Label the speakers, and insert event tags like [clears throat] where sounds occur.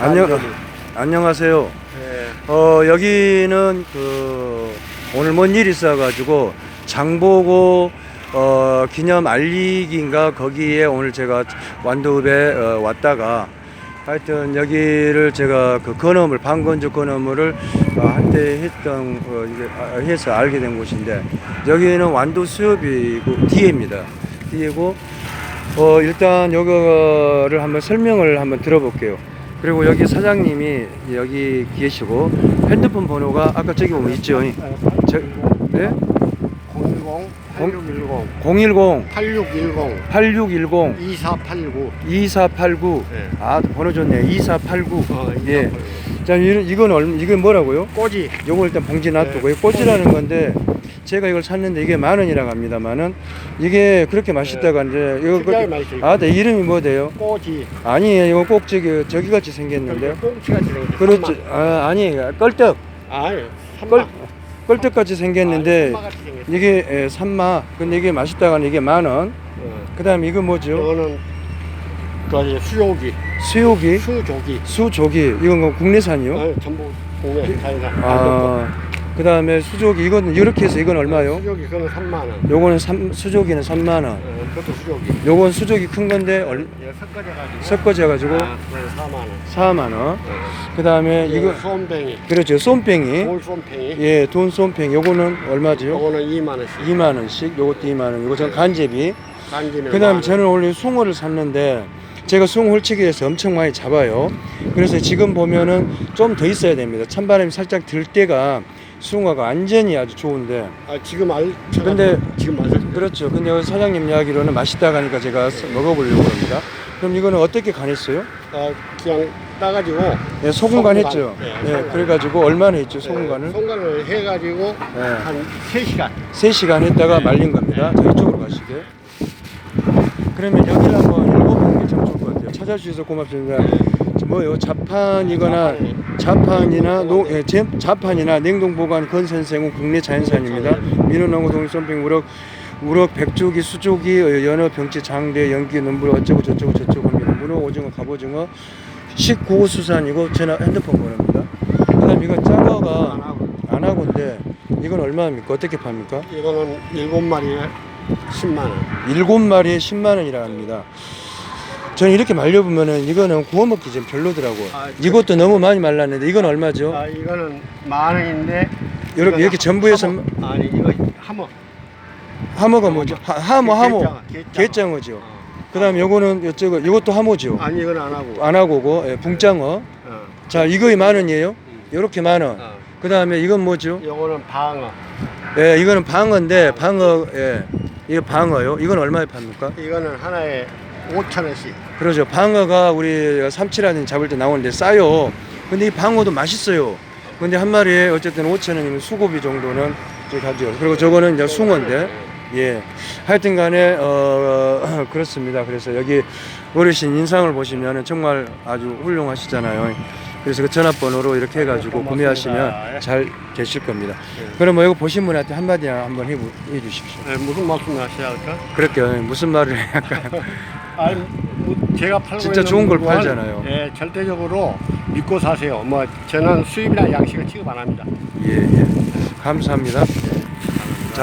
Speaker 1: 안녕-
Speaker 2: 가을이.
Speaker 1: 안녕하세요.
Speaker 2: 예.
Speaker 1: 어, 여기는 그 오늘 뭔 일이 있어가지고 장보고 어, 기념 알리기인가 거기에 오늘 제가 완도읍에 어, 왔다가 하여튼 여기를 제가 그 건어물 방건조 건어물을 어, 한때 했던 어, 이게 아, 해서 알게 된 곳인데 여기는 완도 수협이고 뒤에입니다. 뒤에고 어, 일단 요거를 한번 설명을 한번 들어볼게요. 그리고 여기 사장님이 여기 계시고 핸드폰 번호가 아까 저기 보면 있죠. 저, 네?
Speaker 2: 010 8610
Speaker 1: 010
Speaker 2: 8610
Speaker 1: 8610
Speaker 2: 2489
Speaker 1: 2489
Speaker 2: 예.
Speaker 1: 아 번호 좋네요. 2489
Speaker 2: 어,
Speaker 1: 예.
Speaker 2: 2489.
Speaker 1: 자 이건 이건 뭐라고요?
Speaker 2: 꼬지
Speaker 1: 요거 일단 봉지 놔두고
Speaker 2: 네.
Speaker 1: 이 꽃이라는 건데 제가 이걸 샀는데 이게 만 원이라고 합니다만은 이게 그렇게 맛있다고 하는데 이거
Speaker 2: 특이하게
Speaker 1: 그-
Speaker 2: 맛있어요.
Speaker 1: 아, 네 이름이 뭐 돼요?
Speaker 2: 꼬지
Speaker 1: 아니에요. 이거 꼭 저기 저기 같이 생겼는데.
Speaker 2: 꽁치가 생겼어
Speaker 1: 그렇지. 아, 아니 껄떡
Speaker 2: 아니
Speaker 1: 껄
Speaker 2: 삼마
Speaker 1: 껄떡 같이 생겼는데
Speaker 2: 생겼어
Speaker 1: 이게 예, 산마. 근데 이게 맛있다고 하는 이게 만 원.
Speaker 2: 어.
Speaker 1: 그다음에 이거 뭐죠?
Speaker 2: 이거는 그 수조기
Speaker 1: 수요기,
Speaker 2: 수조기
Speaker 1: 수조기. 이건 뭐 국내산이요?
Speaker 2: 아니, 전부 국내 자연산
Speaker 1: 아. 그 다음에 수조기 이건 이렇게 해서 이건 얼마요?
Speaker 2: 수조기 그거는 3만 원
Speaker 1: 요거는 삼, 수조기는 3만 원.
Speaker 2: 어, 그것도 수조기
Speaker 1: 요건 수조기 큰 건데 얼,
Speaker 2: 이거 섞어져가지고
Speaker 1: 섞어져 가지고
Speaker 2: 아, 그래서 4만 원
Speaker 1: 4만 원.
Speaker 2: 어.
Speaker 1: 그다음에
Speaker 2: 이거
Speaker 1: 이거
Speaker 2: 솜뱅이
Speaker 1: 그렇죠. 솜팽이.
Speaker 2: 돌 솜팽이
Speaker 1: 예, 돈 솜팽. 요거는 얼마죠?
Speaker 2: 요거는 2만 원씩
Speaker 1: 2만 원씩. 요것도 2만 원. 요거 전 간제비.
Speaker 2: 간지는
Speaker 1: 그 다음에 저는 원래 숭어를 샀는데 제가 숭어 홀치기 위해서 엄청 많이 잡아요. 그래서 지금 보면은 좀 더 있어야 됩니다. 찬바람이 살짝 들 때가 숭어가 완전히 아주 좋은데
Speaker 2: 아 지금 알
Speaker 1: 근데-
Speaker 2: 지금 말씀
Speaker 1: 그렇죠. 근데 여기 사장님 이야기로는 맛있다고 하니까 제가 스- 먹어보려고 합니다. 그럼 이거는 어떻게 간했어요?
Speaker 2: 아 그냥 따가지고
Speaker 1: 네, 소금 간 했죠.
Speaker 2: 네,
Speaker 1: 네,
Speaker 2: 소금 간.
Speaker 1: 그래가지고 얼마나 했죠, 소금 간을?
Speaker 2: 송간을 해가지고
Speaker 1: 네.
Speaker 2: 한 3 시간
Speaker 1: 3 시간 했다가
Speaker 2: 네.
Speaker 1: 말린 겁니다. 자, 이쪽으로 가시게. 그러면 여기를 한번 찾아주셔서 고맙습니다. 뭐요? 자판이거나 자판이나 농, 예, 제- 자판이나 냉동 보관 건선생은 국내 자연산입니다. 민원농어 동som빙 우럭 우럭 백조기 수조기 어, 연어 병치 장대 연기 눈물 어쩌고 저쩌고 저쩌고 합니다. 문어 오징어 갑오징어 식고수산이고 전화 핸드폰 번호입니다. 그다음 이거
Speaker 2: 안
Speaker 1: 작어가
Speaker 2: 하고
Speaker 1: 안하고인데 이건 얼마입니까? 어떻게 팝니까?
Speaker 2: 이거는 7마리에 10만 원
Speaker 1: 일곱 마리에 10만 원이라 합니다. 저는 이렇게 말려보면은 이거는 구워 먹기 좀 별로더라고.
Speaker 2: 아,
Speaker 1: 이것도 너무 많이 말랐는데 이건 얼마죠?
Speaker 2: 아 이거는 만 원인데
Speaker 1: 이렇게
Speaker 2: 이거는
Speaker 1: 이렇게 전부해서
Speaker 2: 하모. 아니 이거 하모
Speaker 1: 하모가 뭐죠? 하, 하모 하모
Speaker 2: 게장어. 게장어
Speaker 1: 죠.
Speaker 2: 어.
Speaker 1: 그다음 요거는 요쪽은 요것도 하모죠.
Speaker 2: 아니 이건 안 하고
Speaker 1: 안 하고고 예, 붕장어.
Speaker 2: 어.
Speaker 1: 자 이거이 만 원이에요. 요렇게 만 원.
Speaker 2: 어.
Speaker 1: 그다음에 이건 뭐죠?
Speaker 2: 요거는 방어
Speaker 1: 예, 이거는 방어인데 방어 예. 이거 방어요. 이건 얼마에 팝니까?
Speaker 2: 이거는 하나에 5천 원씩
Speaker 1: 그러죠. 방어가 우리 삼치라든 잡을 때 나오는데 싸요. 근데 이 방어도 맛있어요. 근데 한 마리에 어쨌든 5천 원이면 수고비 정도는 이제 가죠. 그리고 저거는 이제 숭어인데, 예. 하여튼 간에, 어, [clears throat] 그렇습니다. 그래서 여기 어르신 인상을 보시면은 정말 아주 훌륭하시잖아요. 그래서 그 전화번호로 이렇게 해가지고. 구매하시면 잘 되실 겁니다.
Speaker 2: 네.
Speaker 1: 그럼 뭐 이거 보신 분한테 한마디 한번 해, 해 주십시오.
Speaker 2: 네, 무슨 말씀 하셔야 할까?
Speaker 1: 그렇게 무슨 말을 할까요? [laughs]
Speaker 2: 아니 뭐 제가 팔고
Speaker 1: 진짜
Speaker 2: 있는
Speaker 1: 좋은 걸
Speaker 2: 물건,
Speaker 1: 팔잖아요.
Speaker 2: 예, 절대적으로 믿고 사세요. 뭐 저는 수입이나 양식을 취급 안 합니다.
Speaker 1: 예, 예. 감사합니다.